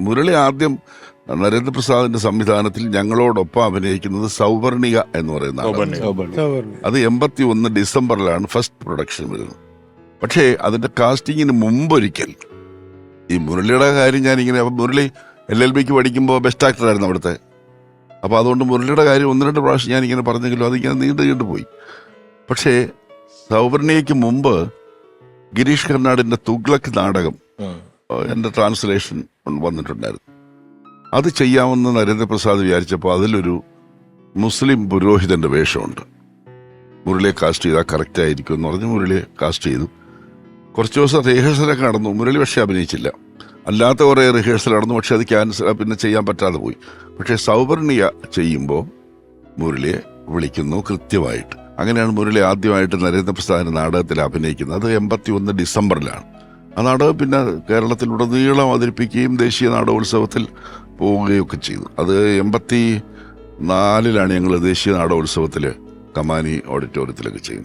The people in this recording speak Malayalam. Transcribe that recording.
മുരളി ആദ്യം നരേന്ദ്രപ്രസാദിന്റെ സംവിധാനത്തിൽ ഞങ്ങളോടൊപ്പം അഭിനയിക്കുന്നത് സൗവർണിക എന്ന് പറയുന്ന അത് എൺപത്തി ഒന്ന് ഡിസംബറിലാണ് ഫസ്റ്റ് പ്രൊഡക്ഷൻ വരുന്നത്. പക്ഷേ അതിന്റെ കാസ്റ്റിങ്ങിന് മുമ്പൊരിക്കൽ ഈ മുരളിയുടെ കാര്യം ഞാനിങ്ങനെ അപ്പൊ മുരളി എൽ എൽ ബിക്ക് പഠിക്കുമ്പോൾ ബെസ്റ്റ് ആക്ടറായിരുന്നു അവിടുത്തെ. അപ്പോൾ അതുകൊണ്ട് മുരളിയുടെ കാര്യം ഒന്ന് രണ്ട് പ്രാവശ്യം ഞാനിങ്ങനെ പറഞ്ഞെങ്കിലും അതിങ്ങനെ നീണ്ടു നീണ്ടു പോയി. പക്ഷേ സൗവർണിയയ്ക്ക് മുമ്പ് ഗിരീഷ് കർണാടിന്റെ തുഗ്ലക് നാടകം എന്റെ ട്രാൻസ്ലേഷൻ വന്നിട്ടുണ്ടായിരുന്നു. അത് ചെയ്യാമെന്ന് നരേന്ദ്രപ്രസാദ് വിചാരിച്ചപ്പോൾ അതിലൊരു മുസ്ലിം പുരോഹിതന്റെ വേഷമുണ്ട്. മുരളിയെ കാസ്റ്റ് ചെയ്താൽ കറക്റ്റ് ആയിരിക്കും എന്ന് പറഞ്ഞ് മുരളിയെ കാസ്റ്റ് ചെയ്തു. കുറച്ച് ദിവസം റിഹേഴ്സലൊക്കെ നടന്നു. മുരളി പക്ഷേ അഭിനയിച്ചില്ല. അല്ലാത്ത കുറേ റിഹേഴ്സൽ നടന്നു പക്ഷേ അത് ക്യാൻസൽ പിന്നെ ചെയ്യാൻ പറ്റാതെ പോയി. പക്ഷേ സൗവർണിയ ചെയ്യുമ്പോൾ മുരളിയെ വിളിക്കുന്നു കൃത്യമായിട്ട്. അങ്ങനെയാണ് മുരളി ആദ്യമായിട്ട് നരേന്ദ്രപ്രസാദിന്റെ നാടകത്തിൽ അഭിനയിക്കുന്നത്. അത് എൺപത്തി ഒന്ന് ഡിസംബറിലാണ്. ആ നാടകം പിന്നെ കേരളത്തിലുടനീളം അവതരിപ്പിക്കുകയും ദേശീയ നാടോത്സവത്തിൽ പോവുകയൊക്കെ ചെയ്തു. അത് എൺപത്തി നാലിലാണ് ഞങ്ങൾ ദേശീയ നാടകോത്സവത്തിൽ കമാനി ഓഡിറ്റോറിയത്തിലൊക്കെ ചെയ്യുന്നത്.